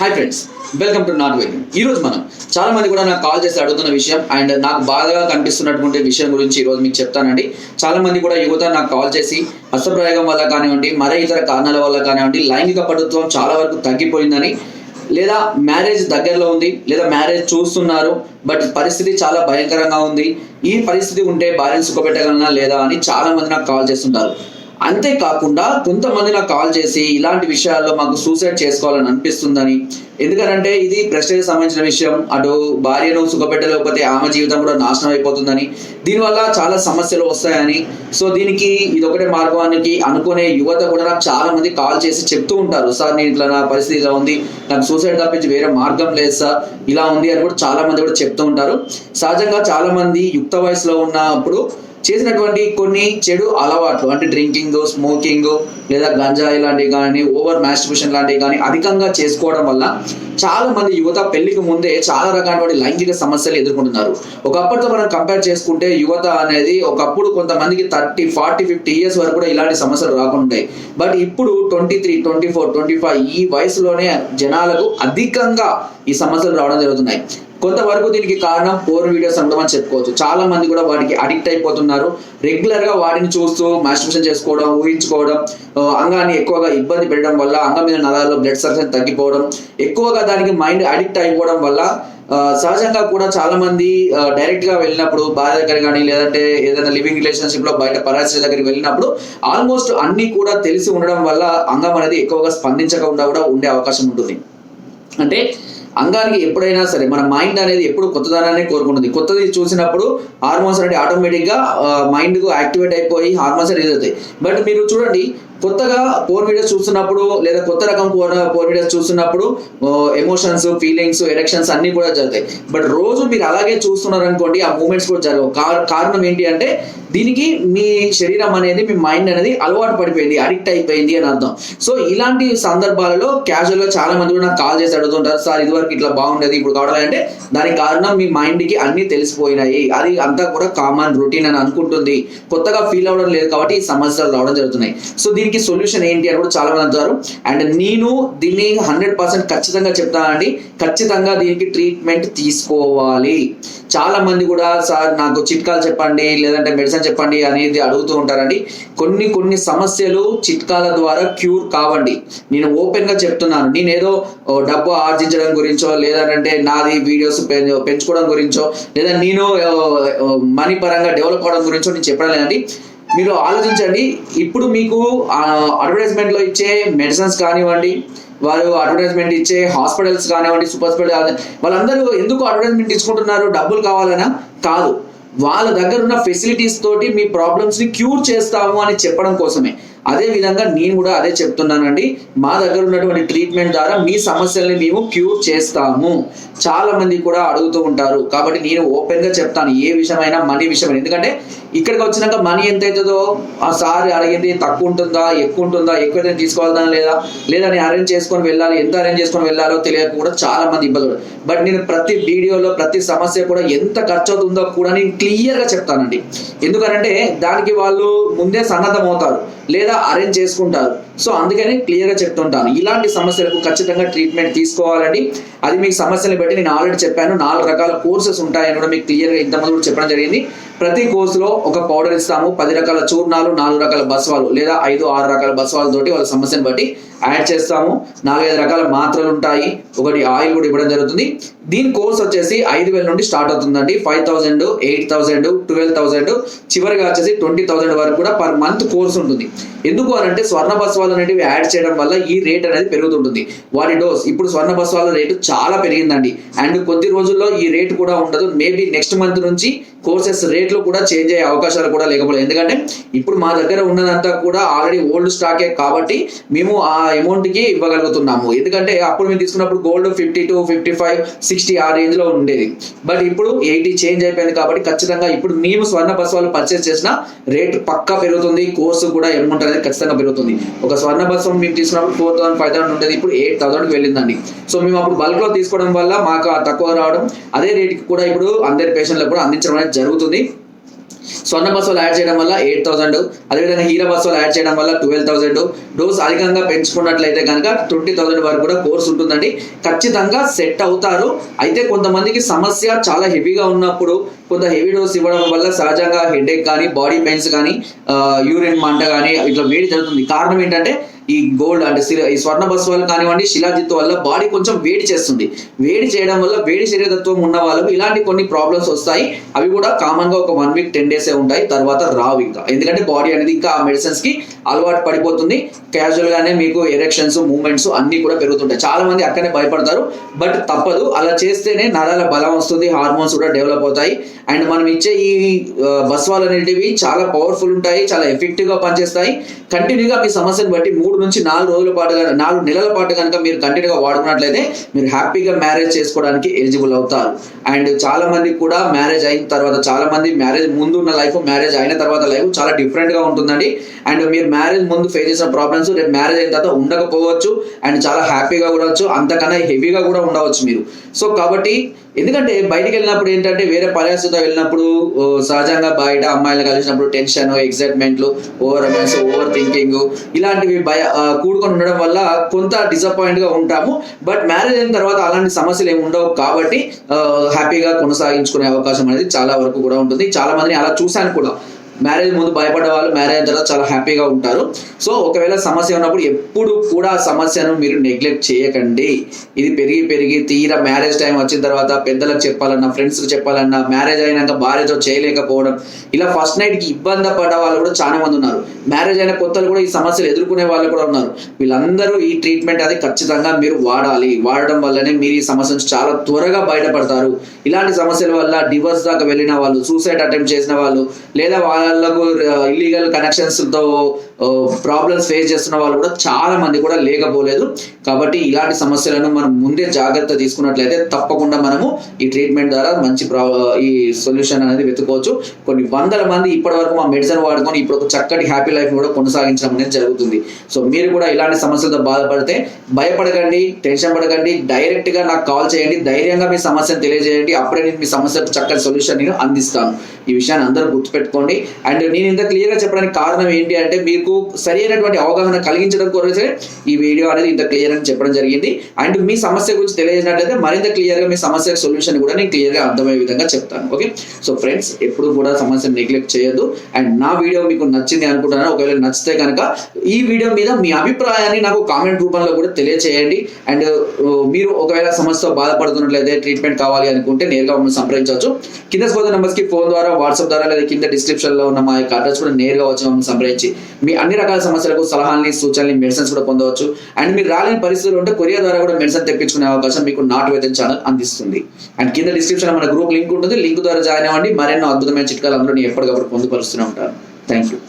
Hi friends welcome to not well ఈరోజు మనం చాలా మంది కూడా నాకు కాల్ చేసి అడుగుతున్న విషయం అండ్ నాకు బాధగా కనిపిస్తున్నటువంటి విషయం గురించి ఈరోజు మీకు చెప్తానండి. చాలా మంది కూడా యువత నాకు కాల్ చేసి హస్తప్రయోగం వల్ల కానివ్వండి మరే ఇతర కారణాల వల్ల కానివ్వండి లైంగిక పటుత్వం చాలా వరకు తగ్గిపోయిందని లేదా మ్యారేజ్ దగ్గరలో ఉంది లేదా మ్యారేజ్ చూస్తున్నారు బట్ పరిస్థితి చాలా భయంకరంగా ఉంది. ఈ పరిస్థితి ఉంటే భార్యను సుఖపెట్టగలనా లేదా అని చాలా మంది నాకు కాల్ చేస్తుంటారు. అంతేకాకుండా కొంతమంది నాకు కాల్ చేసి ఇలాంటి విషయాల్లో మాకు సూసైడ్ చేసుకోవాలని అనిపిస్తుందని. ఎందుకంటే ఇది ప్రెస్టేజ్ సంబంధించిన విషయం. అటు భార్యను సుఖపెట్టలేకపోతే ఆమె జీవితం కూడా నాశనం అయిపోతుందని. దీనివల్ల చాలా సమస్యలు వస్తాయని. సో దీనికి ఇది ఒకటే మార్గానికి అనుకునే యువత కూడా నాకు చాలా మంది కాల్ చేసి చెప్తూ ఉంటారు. సార్ నేను ఇట్లా నా పరిస్థితి ఇలా ఉంది. నాకు సూసైడ్ తప్పించి వేరే మార్గం లేదు సార్. ఇలా ఉంది అని కూడా చాలా మంది కూడా చెప్తూ ఉంటారు. సహజంగా చాలా మంది యుక్త వయసులో ఉన్నప్పుడు చేసినటువంటి కొన్ని చెడు అలవాట్లు అంటే డ్రింకింగ్ స్మోకింగ్ లేదా గంజాయి లాంటివి కానీ ఓవర్ మాస్టిబ్యూషన్ లాంటివి కానీ అధికంగా చేసుకోవడం వల్ల చాలా మంది యువత పెళ్ళికి ముందే చాలా రకాలైన లైంగిక సమస్యలు ఎదుర్కొంటున్నారు. ఒకప్పటితో మనం కంపేర్ చేసుకుంటే యువత అనేది ఒకప్పుడు కొంతమందికి థర్టీ ఫార్టీ ఫిఫ్టీ ఇయర్స్ వరకు కూడా ఇలాంటి సమస్యలు రాకుంటాయి బట్ ఇప్పుడు twenty three twenty four twenty five ఈ వయసులోనే జనాలకు అధికంగా ఈ సమస్యలు రావడం జరుగుతున్నాయి. కొంతవరకు దీనికి కారణం పోర్ వీడియోస్ అనడం అని చెప్పుకోవచ్చు. చాలా మంది కూడా వాటికి అడిక్ట్ అయిపోతున్నారు. రెగ్యులర్గా వాటిని చూస్తూ మాస్టర్బేషన్ చేసుకోవడం ఊహించుకోవడం అంగాన్ని ఎక్కువగా ఇబ్బంది పెట్టడం వల్ల అంగం మీద నరాల్లో బ్లడ్ సర్క్యులేషన్ తగ్గిపోవడం ఎక్కువగా దానికి మైండ్ అడిక్ట్ అయిపోవడం వల్ల సహజంగా కూడా చాలా మంది డైరెక్ట్గా వెళ్ళినప్పుడు భార్య దగ్గర కానీ లేదంటే ఏదైనా లివింగ్ రిలేషన్షిప్లో బయట పరాశ్రీ దగ్గరికి వెళ్ళినప్పుడు ఆల్మోస్ట్ అన్ని కూడా తెలిసి ఉండడం వల్ల అంగం అనేది ఎక్కువగా స్పందించకుండా కూడా ఉండే అవకాశం ఉంటుంది. అంటే అంగానికి ఎప్పుడైనా సరే మన మైండ్ అనేది ఎప్పుడు కొత్తదనాన్ని కోరుకుంటుంది. కొత్తది చూసినప్పుడు హార్మోన్స్ అనేది ఆటోమేటిక్గా మైండ్కు యాక్టివేట్ అయిపోయి హార్మోన్స్ రిలీజ్ అవుతాయి. బట్ మీరు చూడండి కొత్తగా పోర్ వీడియోస్ చూస్తున్నప్పుడు లేదా కొత్త రకం పోర్ పోర్ వీడియోస్ చూస్తున్నప్పుడు ఎమోషన్స్ ఫీలింగ్స్ ఎరెక్షన్స్ అన్ని కూడా జరుగుతాయి. బట్ రోజు మీరు అలాగే చూస్తున్నారు అనుకోండి ఆ మూమెంట్స్ కూడా జరగవు. కా- కారణం ఏంటి అంటే దీనికి మీ శరీరం అనేది మీ మైండ్ అనేది అలవాటు పడిపోయింది అడిక్ట్ అయిపోయింది అని అర్థం. సో ఇలాంటి సందర్భాలలో క్యాజువల్గా చాలా మంది కూడా నాకు కాల్ చేసి అడుగుతుంటారు సార్ ఇదివరకు ఇట్లా బాగుండేది ఇప్పుడు కావడాలంటే దానికి కారణం మీ మైండ్కి అన్ని తెలిసిపోయినాయి. అది అంతా కూడా కామన్ రొటీన్ అని అనుకుంటుంది. కొత్తగా ఫీల్ అవ్వడం లేదు కాబట్టి ఈ సమస్యలు రావడం జరుగుతున్నాయి. సో దీనికి సొల్యూషన్ ఏంటి అని కూడా చాలా మంది అంటారు. అండ్ నేను దీన్ని హండ్రెడ్ పర్సెంట్ ఖచ్చితంగా చెప్తానండి ఖచ్చితంగా దీనికి ట్రీట్మెంట్ తీసుకోవాలి. చాలా మంది కూడా సార్ నాకు చిట్కాలు చెప్పండి లేదంటే మెడిసిన్ చెప్పండి అనేది అడుగుతూ ఉంటారండి. కొన్ని కొన్ని సమస్యలు చిట్కాల ద్వారా క్యూర్ కావండి. నేను ఓపెన్గా చెప్తున్నాను. నేను ఏదో డబ్బు ఆర్జించడం గురించో లేదంటే నాది వీడియోస్ పెంచుకోవడం గురించో లేదా నేను మనీ పరంగా డెవలప్ అవడం గురించో నేను చెప్పడం లేదండి. మీరు ఆలోచించండి. ఇప్పుడు మీకు అడ్వర్టైజ్మెంట్లో ఇచ్చే మెడిసిన్స్ కానివ్వండి వారు అడ్వర్టైజ్మెంట్ ఇచ్చే హాస్పిటల్స్ కానివ్వండి సూపర్ హాస్పిటల్ వాళ్ళందరూ ఎందుకు అడ్వర్టైజ్మెంట్ ఇచ్చుకుంటున్నారు? డబ్బులు కావాలనా? కాదు. వాళ్ళ దగ్గర ఉన్న ఫెసిలిటీస్ తోటి మీ ప్రాబ్లమ్స్ని క్యూర్ చేస్తాము అని చెప్పడం కోసమే. అదే విధంగా నేను కూడా అదే చెప్తున్నానండి. మా దగ్గర ఉన్నటువంటి ట్రీట్మెంట్ ద్వారా మీ సమస్యల్ని మేము క్యూర్ చేస్తాము. చాలా మంది కూడా అడుగుతూ ఉంటారు. కాబట్టి నేను ఓపెన్గా చెప్తాను ఏ విషయమైనా మనీ విషయమైనా. ఎందుకంటే ఇక్కడికి వచ్చినాక మనీ ఎంత అవుతుందో? ఆ సార్ అడిగింది తక్కువ ఉంటుందా ఎక్కువ ఉంటుందా ఎక్కువ తీసుకోవాలదా లేదా? లేదా నేను అరేంజ్ చేసుకొని వెళ్ళాలి ఎంత అరేంజ్ చేసుకొని వెళ్ళాలో తెలియక కూడా చాలా మంది ఇబ్బంది బట్ నేను ప్రతి వీడియోలో ప్రతి సమస్య కూడా ఎంత ఖర్చు అవుతుందో కూడా నేను క్లియర్గా చెప్తానండి. ఎందుకంటే దానికి వాళ్ళు ముందే సన్నద్ధం అవుతారు లేదా అరేంజ్ చేసుకుంటారు. సో అందుకని క్లియర్గా చెప్తుంటాను. ఇలాంటి సమస్యలకు ఖచ్చితంగా ట్రీట్మెంట్ తీసుకోవాలండి. అది మీకు సమస్యలు బట్టి నేను ఆల్రెడీ చెప్పాను. నాలుగు రకాల కోర్సెస్ ఉంటాయని కూడా మీకు క్లియర్గా ఇంతకుముందు కూడా చెప్పడం జరిగింది. ప్రతి కోర్సులో ఒక పౌడర్ ఇస్తాము. పది రకాల చూర్ణాలు నాలుగు రకాల బస్వాలు లేదా ఐదు ఆరు రకాల బస్వాలతోటి వాళ్ళ సమస్యను బట్టి యాడ్ చేస్తాము. నాలుగైదు రకాల మాత్రలు ఉంటాయి. ఒకటి ఆయిల్ కూడా ఇవ్వడం జరుగుతుంది. దీని కోర్స్ వచ్చేసి ఐదు వేల నుండి స్టార్ట్ అవుతుందండి. Five thousand eight thousand twelve thousand చివరిగా వచ్చేసి ట్వంటీ థౌసండ్ వరకు కూడా పర్ మంత్ కోర్స్ ఉంటుంది. ఎందుకు అని అంటే స్వర్ణ బస్వాలు అనేటివి యాడ్ చేయడం వల్ల ఈ రేట్ అనేది పెరుగుతుంటుంది. వాటి డోస్ ఇప్పుడు స్వర్ణ బస్వాల రేటు చాలా పెరిగిందండి. అండ్ కొద్ది రోజుల్లో ఈ రేట్ కూడా ఉండదు. మేబీ నెక్స్ట్ మంత్ నుంచి కోర్సెస్ రేట్ రేట్లు కూడా చేంజ్ అయ్యే అవకాశాలు కూడా లేకపోలేదు. ఎందుకంటే ఇప్పుడు మా దగ్గర ఉన్నదంతా కూడా ఆల్రెడీ ఓల్డ్ స్టాకే కాబట్టి మేము ఆ అమౌంట్కి ఇవ్వగలుగుతున్నాము. ఎందుకంటే అప్పుడు మేము తీసుకున్నప్పుడు gold fifty two fifty five sixty ఆ రేంజ్లో ఉండేది. బట్ ఇప్పుడు ఎయిటీ చేంజ్ అయిపోయింది కాబట్టి ఖచ్చితంగా ఇప్పుడు మేము స్వర్ణ బస్వాలు పర్చేస్ చేసిన రేట్ పక్కా పెరుగుతుంది. కోర్సు కూడా అమౌంట్ అనేది ఖచ్చితంగా పెరుగుతుంది. ఒక స్వర్ణ బస్వం మేము తీసుకున్నప్పుడు ఫోర్ థౌసండ్ ఫైవ్ థౌసండ్ ఉండేది. ఇప్పుడు ఎయిట్ థౌసండ్ వెళ్ళిందండి. సో మేము అప్పుడు బల్క్లో తీసుకోవడం వల్ల మాకు తక్కువ రావడం అదే రేట్కి కూడా ఇప్పుడు అందరి పేషెంట్లకు కూడా అందించడం అనేది జరుగుతుంది. స్వర్ణ బస్సులు యాడ్ చేయడం వల్ల ఎయిట్ థౌసండ్ అదేవిధంగా హీరో బస్సులు యాడ్ చేయడం వల్ల ట్వెల్వ్ థౌసండ్. డోస్ అధికంగా పెంచుకున్నట్లయితే కనుక ట్వంటీ థౌసండ్ వరకు కూడా కోర్స్ ఉంటుందండి. ఖచ్చితంగా సెట్ అవుతారు. అయితే కొంతమందికి సమస్య చాలా హెవీగా ఉన్నప్పుడు కొంత హెవీ డోస్ ఇవ్వడం వల్ల సహజంగా హెడేక్ కానీ బాడీ పెయిన్స్ కానీ యూరిన్ మంట కానీ ఇట్లా వేడి జరుగుతుంది. కారణం ఏంటంటే ఈ గోల్డ్ అంటే శిల- ఈ స్వర్ణ బస్సు వల్ల కానివ్వండి శిలాజిత్వం వల్ల బాడీ కొంచెం వేడి చేస్తుంది. వేడి చేయడం వల్ల వేడి శరీరతత్వం ఉన్న వాళ్ళకు ఇలాంటి కొన్ని ప్రాబ్లమ్స్ వస్తాయి. అవి కూడా కామన్గా ఒక వన్ వీక్ టెన్ డేస్ ఉంటాయి. తర్వాత రావు ఇంకా. ఎందుకంటే బాడీ అనేది ఇంకా ఆ మెడిసిన్స్కి అలవాటు పడిపోతుంది. క్యాజువల్ గానే మీకు ఎరెక్షన్స్ మూమెంట్స్ అన్నీ కూడా పెరుగుతుంటాయి. చాలా మంది అక్కడనే భయపడతారు. బట్ తప్పదు. అలా చేస్తేనే నరాల బలం వస్తుంది. హార్మోన్స్ కూడా డెవలప్ అవుతాయి. అండ్ మనం ఇచ్చే ఈ బస్వాలు అనేటివి చాలా పవర్ఫుల్ ఉంటాయి. చాలా ఎఫెక్టివ్గా పనిచేస్తాయి. కంటిన్యూగా మీ సమస్యను బట్టి మూడు నుంచి నాలుగు రోజుల పాటు నాలుగు నెలల పాటు కనుక మీరు కంటిన్యూగా వాడుకున్నట్లయితే మీరు హ్యాపీగా మ్యారేజ్ చేసుకోవడానికి ఎలిజిబుల్ అవుతారు. అండ్ చాలా మంది కూడా మ్యారేజ్ అయిన తర్వాత చాలా మంది మ్యారేజ్ ముందు ఉన్న లైఫ్ మ్యారేజ్ అయిన తర్వాత లైఫ్ చాలా డిఫరెంట్గా ఉంటుందండి. అండ్ మీరు మ్యారేజ్ ముందు ఫేస్ చేసిన ప్రాబ్లమ్స్ రేపు మ్యారేజ్ అయిన తర్వాత ఉండకపోవచ్చు అండ్ చాలా హ్యాపీగా కూడా వచ్చు అంతకన్నా హెవీగా కూడా ఉండవచ్చు మీరు. సో కాబట్టి ఎందుకంటే బయటికి వెళ్ళినప్పుడు ఏంటంటే వేరే పరిస్థితితో వెళ్ళినప్పుడు సహజంగా బయట అమ్మాయిలు కలిసినప్పుడు టెన్షన్ ఎక్సైట్మెంట్లు ఓవర్ రొమాన్స్ ఓవర్ థింకింగ్ ఇలాంటివి భయ కూడుకొని ఉండడం వల్ల కొంత డిసప్పాయింట్గా ఉంటాము. బట్ మ్యారేజ్ అయిన తర్వాత అలాంటి సమస్యలు ఏమి ఉండవు కాబట్టి హ్యాపీగా కొనసాగించుకునే అవకాశం అనేది చాలా వరకు కూడా ఉంటుంది. చాలా మందిని అలా చూశాను కూడా. మ్యారేజ్ ముందు భయపడే వాళ్ళు మ్యారేజ్ అయిన తర్వాత చాలా హ్యాపీగా ఉంటారు. సో ఒకవేళ సమస్య ఉన్నప్పుడు ఎప్పుడు కూడా ఆ సమస్యను మీరు నెగ్లెక్ట్ చేయకండి. ఇది పెరిగి పెరిగి తీరా మ్యారేజ్ టైం వచ్చిన తర్వాత పెద్దలకు చెప్పాలన్నా ఫ్రెండ్స్కి చెప్పాలన్నా మ్యారేజ్ అయినాక భార్యతో చేయలేకపోవడం ఇలా ఫస్ట్ నైట్కి ఇబ్బంది పడ్డ వాళ్ళు కూడా చాలా మంది ఉన్నారు. మ్యారేజ్ అయిన కొత్తలు కూడా ఈ సమస్యలు ఎదుర్కొనే వాళ్ళు కూడా ఉన్నారు. వీళ్ళందరూ ఈ ట్రీట్మెంట్ అది ఖచ్చితంగా మీరు వాడాలి. వాడడం వల్లనే మీరు ఈ సమస్య నుంచి చాలా త్వరగా బయటపడతారు. ఇలాంటి సమస్యల వల్ల డివోర్స్ దాకా వెళ్ళిన వాళ్ళు సూసైడ్ అటెంప్ట్ చేసిన వాళ్ళు లేదా వాళ్ళ ఇల్లీగల్ కనెక్షన్స్తో ప్రాబ్లమ్స్ ఫేస్ చేస్తున్న వాళ్ళు కూడా చాలా మంది కూడా లేకపోలేదు. కాబట్టి ఇలాంటి సమస్యలను మనం ముందే జాగ్రత్త తీసుకున్నట్లయితే తప్పకుండా మనము ఈ ట్రీట్మెంట్ ద్వారా మంచి ప్రా- ఈ సొల్యూషన్ అనేది వెతుకోవచ్చు కొన్ని వందల మంది ఇప్పటి వరకు మా మెడిసిన్ వాడుకొని ఇప్పుడు ఒక చక్కటి హ్యాపీ లైఫ్ కూడా కొనసాగించడం అనేది జరుగుతుంది. సో మీరు కూడా ఇలాంటి సమస్యలతో బాధపడితే భయపడకండి టెన్షన్ పడకండి డైరెక్ట్గా నాకు కాల్ చేయండి ధైర్యంగా మీ సమస్యను తెలియజేయండి. అప్పుడే నేను మీ సమస్యకు చక్కటి సొల్యూషన్ నేను అందిస్తాను. ఈ విషయాన్ని అందరూ గుర్తుపెట్టుకోండి. అండ్ నేను ఇంత క్లియర్గా చెప్పడానికి కారణం ఏంటి అంటే మీరు మీకు సరి అయినటువంటి అవగాహన కలిగించడం కొరకే ఈ వీడియో అనేది ఇంత క్లియర్ అని చెప్పడం జరిగింది. అండ్ మీ సమస్య గురించి తెలియజేసినట్లయితే మరింత క్లియర్గా మీ సమస్య సొల్యూషన్ కూడా నేను క్లియర్గా అర్థమయ్యే విధంగా చెప్తాను. ఓకే సో ఫ్రెండ్స్ ఎప్పుడు కూడా సమస్యను నెగ్లెక్ట్ చేయొద్దు. అండ్ నా వీడియో మీకు నచ్చింది అనుకుంటున్నాను. ఒకవేళ నచ్చితే కనుక ఈ వీడియో మీద మీ అభిప్రాయాన్ని నాకు కామెంట్ రూపంలో కూడా తెలియచేయండి. అండ్ మీరు ఒకవేళ సమస్యతో బాధపడుతున్నట్లయితే ట్రీట్మెంట్ కావాలి అనుకుంటే నేరుగా మమ్మల్ని సంప్రదించవచ్చు. కింద స్పోత numbers కి ఫోన్ ద్వారా వాట్సాప్ ద్వారా లేదా కింద డిస్క్రిప్షన్లో ఉన్న మా యొక్క అడ్రస్ కూడా నేరుగా వచ్చి మమ్మల్ని సంప్రదించి మీ అన్ని రకాల సమస్యలకు సలహాలని సూచనలు మెడిసిన్స్ కూడా పొందవచ్చు. అండ్ మీరు రాలేని పరిస్థితులు ఉంటే కొరియర్ ద్వారా కూడా మెడిసిన్ తెప్పించుకునే అవకాశం మీకు నాటు వైద్యం ఛానల్ అందిస్తుంది. అండ్ కింద డిస్క్రిప్షన్ మన గ్రూప్ లింక్ ఉంటుంది. లింక్ ద్వారా జాయిన్ అవ్వండి. మరెన్నో అద్భుతమైన చిట్కాలు అందరూ నేను ఎప్పటికప్పుడు పొందుపరుస్తూనే ఉంటాను. Thank you